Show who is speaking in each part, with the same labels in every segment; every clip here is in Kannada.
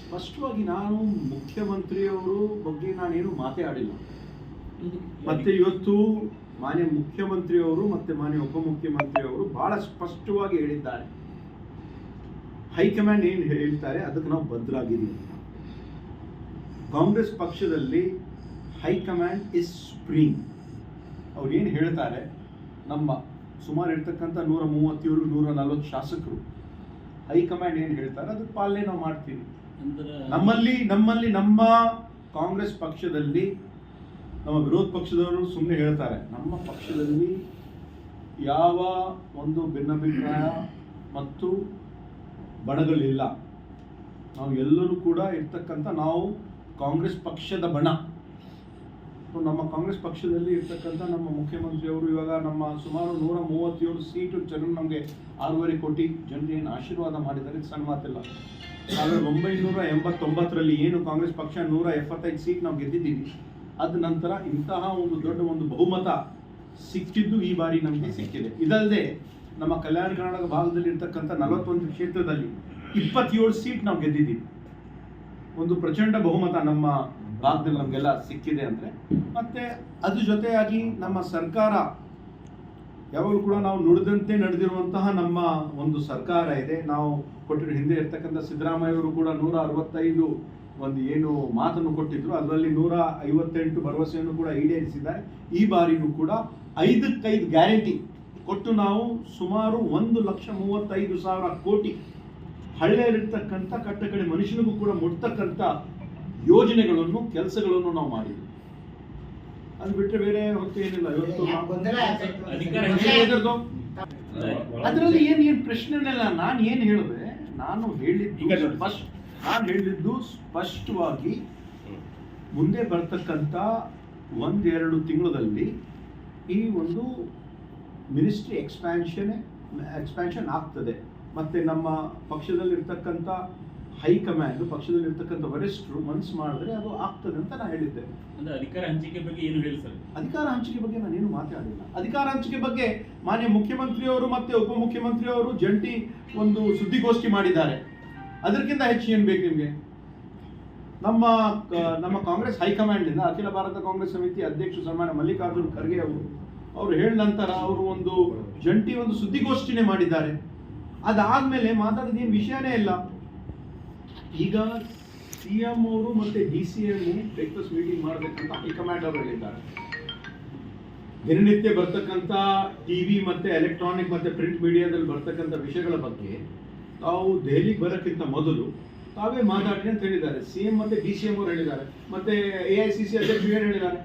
Speaker 1: ಸ್ಪಷ್ಟವಾಗಿ ನಾನು ಮುಖ್ಯಮಂತ್ರಿಯವರು ಬಗ್ಗೆ ನಾನೇನು ಮಾತೇ ಆಡಿಲ್ಲ ಮತ್ತೆ ಇವತ್ತು ಮಾನ್ಯ ಮುಖ್ಯಮಂತ್ರಿಯವರು ಮತ್ತೆ ಮಾನ್ಯ ಉಪಮುಖ್ಯಮಂತ್ರಿಯವರು ಬಹಳ ಸ್ಪಷ್ಟವಾಗಿ ಹೇಳಿದ್ದಾರೆ. ಹೈಕಮಾಂಡ್ ಏನು ಹೇಳ್ತಾರೆ ಅದಕ್ಕೆ ನಾವು ಬದಲಾಗಿದ್ದೀವಿ. ಕಾಂಗ್ರೆಸ್ ಪಕ್ಷದಲ್ಲಿ ಹೈಕಮಾಂಡ್ ಇಸ್ ಸ್ಪ್ರಿಂಗ್ ಅವ್ರು ಏನು ಹೇಳ್ತಾರೆ? ನಮ್ಮ ಸುಮಾರು ಇರ್ತಕ್ಕಂಥ ನೂರ ಮೂವತ್ತೇಳು ನೂರ ನಲ್ವತ್ತು ಶಾಸಕರು ಹೈಕಮಾಂಡ್ ಏನು ಹೇಳ್ತಾರೆ? ಅದಕ್ಕೆ ಪಾಲನೆ ನಾವು ಮಾಡ್ತೀವಿ. ನಮ್ಮಲ್ಲಿ ನಮ್ಮಲ್ಲಿ ನಮ್ಮ ಕಾಂಗ್ರೆಸ್ ಪಕ್ಷದಲ್ಲಿ ನಮ್ಮ ವಿರೋಧ ಪಕ್ಷದವರು ಸುಮ್ಮನೆ ಹೇಳ್ತಾರೆ, ನಮ್ಮ ಪಕ್ಷದಲ್ಲಿ ಯಾವ ಒಂದು ಭಿನ್ನಾಭಿಪ್ರಾಯ ಮತ್ತು ಬಣಗಳಿಲ್ಲ. ನಾವು ಎಲ್ಲರೂ ಕೂಡ ಇರ್ತಕ್ಕಂಥ ನಾವು ಕಾಂಗ್ರೆಸ್ ಪಕ್ಷದ ಬಣ. ನಮ್ಮ ಕಾಂಗ್ರೆಸ್ ಪಕ್ಷದಲ್ಲಿ ಇರ್ತಕ್ಕಂಥ ನಮ್ಮ ಮುಖ್ಯಮಂತ್ರಿಯವರು ಇವಾಗ ನಮ್ಮ ಸುಮಾರು ನೂರ ಮೂವತ್ತೇಳು ಸೀಟು ಜನರು ನಮಗೆ ಆರೂವರೆ ಕೋಟಿ ಜನರು ಆಶೀರ್ವಾದ ಮಾಡಿದ್ದಾರೆ. ಸಣ್ಣ ಮಾತಿಲ್ಲ. ಸಾವಿರದ ಒಂಬೈನೂರ ಎಂಬತ್ತೊಂಬತ್ತರಲ್ಲಿ ಏನು ಕಾಂಗ್ರೆಸ್ ಪಕ್ಷ ನೂರ ಎಪ್ಪತ್ತೈದು ಸೀಟ್ ನಾವು ಗೆದ್ದಿದ್ದೀವಿ. ಅದ ನಂತರ ಇಂತಹ ಒಂದು ದೊಡ್ಡ ಒಂದು ಬಹುಮತ ಸಿಕ್ಕಿದ್ದು ಈ ಬಾರಿ ನಮಗೆ ಸಿಕ್ಕಿದೆ. ಇದಲ್ಲದೆ ನಮ್ಮ ಕಲ್ಯಾಣ ಕರ್ನಾಟಕ ಭಾಗದಲ್ಲಿ ಇರ್ತಕ್ಕಂಥ ನಲವತ್ತೊಂದು ಕ್ಷೇತ್ರದಲ್ಲಿ ಇಪ್ಪತ್ತೇಳು ಸೀಟ್ ನಾವು ಗೆದ್ದಿದ್ದೀವಿ. ಒಂದು ಪ್ರಚಂಡ ಬಹುಮತ ನಮ್ಮ ಭಾಗದಲ್ಲಿ ನಮಗೆಲ್ಲ ಸಿಕ್ಕಿದೆ ಅಂದರೆ ಮತ್ತೆ ಅದ್ರ ಜೊತೆಯಾಗಿ ನಮ್ಮ ಸರ್ಕಾರ, ಯಾವಾಗಲೂ ಕೂಡ ನಾವು ನುಡಿದಂತೆ ನಡೆದಿರುವಂತಹ ನಮ್ಮ ಒಂದು ಸರ್ಕಾರ ಇದೆ. ನಾವು ಕೊಟ್ಟಿರೋ ಹಿಂದೆ ಇರ್ತಕ್ಕಂಥ ಸಿದ್ದರಾಮಯ್ಯವರು ಕೂಡ ನೂರ ಅರವತ್ತೈದು ಒಂದು ಏನು ಮಾತನ್ನು ಕೊಟ್ಟಿದ್ರು. ಅದರಲ್ಲಿ ನೂರ ಐವತ್ತೆಂಟು ಭರವಸೆಯನ್ನು ಕೂಡ ಈಡೇರಿಸಿದ್ದಾರೆ. ಈ ಬಾರಿಯೂ ಕೂಡ ಐದಕ್ಕೈದು ಗ್ಯಾರಂಟಿ ಕೊಟ್ಟು ನಾವು ಸುಮಾರು ಒಂದು ಲಕ್ಷ ಮೂವತ್ತೈದು ಸಾವಿರ ಕೋಟಿ ಹಳ್ಳಿಯಲ್ಲಿರ್ತಕ್ಕಂಥ ಕಟ್ಟಕಡೆ ಮನುಷ್ಯನಿಗೂ ಕೂಡ ಮುಟ್ತಕ್ಕಂಥ ಯೋಜನೆಗಳನ್ನು, ಕೆಲಸಗಳನ್ನು ನಾವು ಮಾಡಿದ್ವಿ. ಅದು ಬಿಟ್ಟರೆ ಬೇರೆ ಹೊತ್ತು ಏನಿಲ್ಲ ಇವತ್ತು
Speaker 2: ಅಧಿಕಾರ
Speaker 1: ಅದರಲ್ಲಿ ಏನ್ ಏನ್ ಪ್ರಶ್ನೆನೆಲ್ಲ ನಾನು ಏನ್ ಹೇಳಿದೆ? ನಾನು ಹೇಳಿದ್ದು ಫಸ್ಟ್ ನಾನು ಹೇಳಿದ್ದು ಸ್ಪಷ್ಟವಾಗಿ ಮುಂದೆ ಬರ್ತಕ್ಕಂಥ ಒಂದೆರಡು ತಿಂಗಳಲ್ಲಿ ಈ ಒಂದು ಮಿನಿಸ್ಟ್ರಿ ಎಕ್ಸ್ಪ್ಯಾನ್ಷನ್ ಎಕ್ಸ್ಪ್ಯಾನ್ಷನ್ ಆಗ್ತದೆ. ಮತ್ತೆ ನಮ್ಮ ಪಕ್ಷದಲ್ಲಿರ್ತಕ್ಕಂಥ ಹೈಕಮಾಂಡ್ ಪಕ್ಷದಲ್ಲಿರ್ತಕ್ಕಂಥ ವರಿಷ್ಠರು ಮನಸ್ಸು ಮಾಡಿದ್ರೆ ಅದು ಆಗ್ತದೆ ಅಂತ ನಾನು ಹೇಳಿದ್ದೆ.
Speaker 2: ಅಂದ್ರೆ ಅಧಿಕಾರ ಹಂಚಿಕೆ ಬಗ್ಗೆ ಏನು ಹೇಳಿ ಸರ್?
Speaker 1: ಅಧಿಕಾರ ಹಂಚಿಕೆ ಬಗ್ಗೆ ನಾನೇನು ಮಾತಾಡಿಲ್ಲ. ಅಧಿಕಾರ ಹಂಚಿಕೆ ಬಗ್ಗೆ ಮಾನ್ಯ ಮುಖ್ಯಮಂತ್ರಿಯವರು ಮತ್ತೆ ಉಪಮುಖ್ಯಮಂತ್ರಿಯವರು ಜಂಟಿ ಒಂದು ಸುದ್ದಿಗೋಷ್ಠಿ ಮಾಡಿದ್ದಾರೆ. ಅದಕ್ಕಿಂತ ಹೆಚ್ಚು ಏನು ಬೇಕು ನಿಮಗೆ? ನಮ್ಮ ನಮ್ಮ ಕಾಂಗ್ರೆಸ್ ಹೈಕಮಾಂಡಿಂದ ಅಖಿಲ ಭಾರತ ಕಾಂಗ್ರೆಸ್ ಸಮಿತಿ ಅಧ್ಯಕ್ಷ ಸನ್ಮಾನ್ಯ ಮಲ್ಲಿಕಾರ್ಜುನ್ ಖರ್ಗೆ ಅವರು ಅವರು ಹೇಳಿದ ನಂತರ ಅವರು ಒಂದು ಜಂಟಿ ಒಂದು ಸುದ್ದಿಗೋಷ್ಠಿನೇ ಮಾಡಿದ್ದಾರೆ. ಅದಾದ್ಮೇಲೆ ಮಾತಾಡಿದ ಏನು ವಿಷಯನೇ ಇಲ್ಲ. ಈಗ ಸಿ ಎಂ ಅವರು ಮತ್ತೆ D C M breakfast meeting ಮಾಡಬೇಕಂತ ಹೈಕಮಾಂಡ್ ಅವರು ಹೇಳಿದ್ದಾರೆ. ದಿನನಿತ್ಯ ಬರ್ತಕ್ಕಂಥ ಟಿವಿ ಮತ್ತೆ ಎಲೆಕ್ಟ್ರಾನಿಕ್ ಮತ್ತೆ ಪ್ರಿಂಟ್ ಮೀಡಿಯಾದಲ್ಲಿ ಬರ್ತಕ್ಕಂಥ ವಿಷಯಗಳ ಬಗ್ಗೆ ತಾವು ದೆಹಲಿಗೆ ಬರೋಕ್ಕಿಂತ ಮೊದಲು ತಾವೇ ಮಾತಾಡಿ ಅಂತ ಹೇಳಿದ್ದಾರೆ. ಸಿ ಎಂ ಮತ್ತೆ ಡಿ ಸಿ ಎಂ ಅವರು ಹೇಳಿದ್ದಾರೆ. ಮತ್ತೆ ಎ ಐ ಸಿ ಸಿ ಅಧ್ಯಕ್ಷರು ಏನು ಹೇಳಿದ್ದಾರೆ?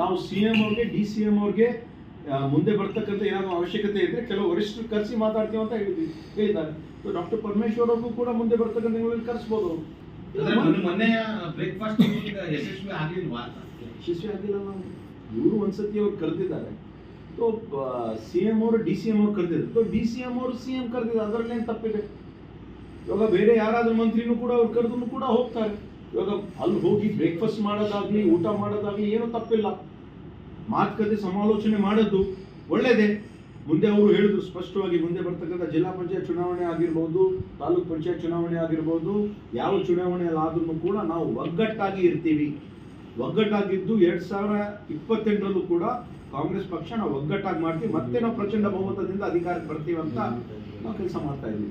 Speaker 1: ನಾವು ಸಿ ಎಂ ಅವ್ರಿಗೆ ಡಿ ಸಿ ಎಂ ಅವ್ರಿಗೆ ಮುಂದೆ ಬರ್ತಕ್ಕಂಥ ಏನಾದರೂ ಅವಶ್ಯಕತೆ ಇದ್ರೆ ಕೆಲವು ವರಿಷ್ಠರು ಕರೆಸಿ ಮಾತಾಡ್ತೀವಿ ಅಂತ ಹೇಳಿದ್ವಿ ಹೇಳಿದ್ದಾರೆ. ಡಾಕ್ಟರ್ ಪರಮೇಶ್ವರ್ ಅವ್ರಿಗೂ ಕೂಡ ಮುಂದೆ ಬರ್ತಕ್ಕಂಥ ತಿಂಗಳಲ್ಲಿ ಕರೆಸ್ಬೋದು
Speaker 3: ಮೊನ್ನೆ ಬ್ರೇಕ್ಫಾಸ್ಟ್ ಯಶಸ್ವಿ ಆಗ್ಲಿಲ್ವಾ?
Speaker 1: ಯಶಸ್ವಿ ಆಗಿಲ್ಲ ನಾವು. ಇವರು ಒಂದ್ಸತಿ ಅವ್ರು ಕರೆದಿದ್ದಾರೆ. ಸೊ ಸಿ ಎಂ ಅವರು ಡಿ ಸಿ ಎಂ ಅವ್ರು ಕರೆದಿದ್ದಾರೆ. ಸೊ ಡಿ ಸಿ ಎಂ ಅವರು ಸಿ ಎಂ ಕರೆದಿದ್ದಾರೆ. ಅದರಲ್ಲೇನು ತಪ್ಪಿದೆ? ಇವಾಗ ಬೇರೆ ಯಾರಾದ್ರೂ ಮಂತ್ರಿನೂ ಕೂಡ ಅವ್ರು ಕರೆದ್ರು ಕೂಡ ಹೋಗ್ತಾರೆ. ಇವಾಗ ಅಲ್ಲಿ ಹೋಗಿ ಬ್ರೇಕ್ಫಾಸ್ಟ್ ಮಾಡೋದಾಗ್ಲಿ ಊಟ ಮಾಡೋದಾಗ್ಲಿ ಏನೂ ತಪ್ಪಿಲ್ಲ. ಮಾತುಕತೆ ಸಮಾಲೋಚನೆ ಮಾಡೋದು ಒಳ್ಳೇದೇ. ಮುಂದೆ ಅವರು ಹೇಳಿದ್ರು ಸ್ಪಷ್ಟವಾಗಿ ಮುಂದೆ ಬರ್ತಕ್ಕಂಥ ಜಿಲ್ಲಾ ಪಂಚಾಯತ್ ಚುನಾವಣೆ ಆಗಿರ್ಬೋದು, ತಾಲೂಕ್ ಪಂಚಾಯತ್ ಚುನಾವಣೆ ಆಗಿರ್ಬೋದು, ಯಾವ ಚುನಾವಣೆಯಲ್ಲಾದ್ರೂ ಕೂಡ ನಾವು ಒಗ್ಗಟ್ಟಾಗಿ ಇರ್ತೀವಿ. ಒಗ್ಗಟ್ಟಾಗಿದ್ದು ಎರಡು ಸಾವಿರ ಇಪ್ಪತ್ತೆಂಟರಲ್ಲೂ ಕೂಡ ಕಾಂಗ್ರೆಸ್ ಪಕ್ಷ ನಾವು ಒಗ್ಗಟ್ಟಾಗಿ ಮಾಡ್ತೀವಿ. ಮತ್ತೆ ನಾವು ಪ್ರಚಂಡ ಬಹುಮತದಿಂದ ಅಧಿಕಾರಕ್ಕೆ ಬರ್ತೀವಿ ಅಂತ ನಾವು ಕೆಲಸ ಮಾಡ್ತಾ ಇದ್ವಿ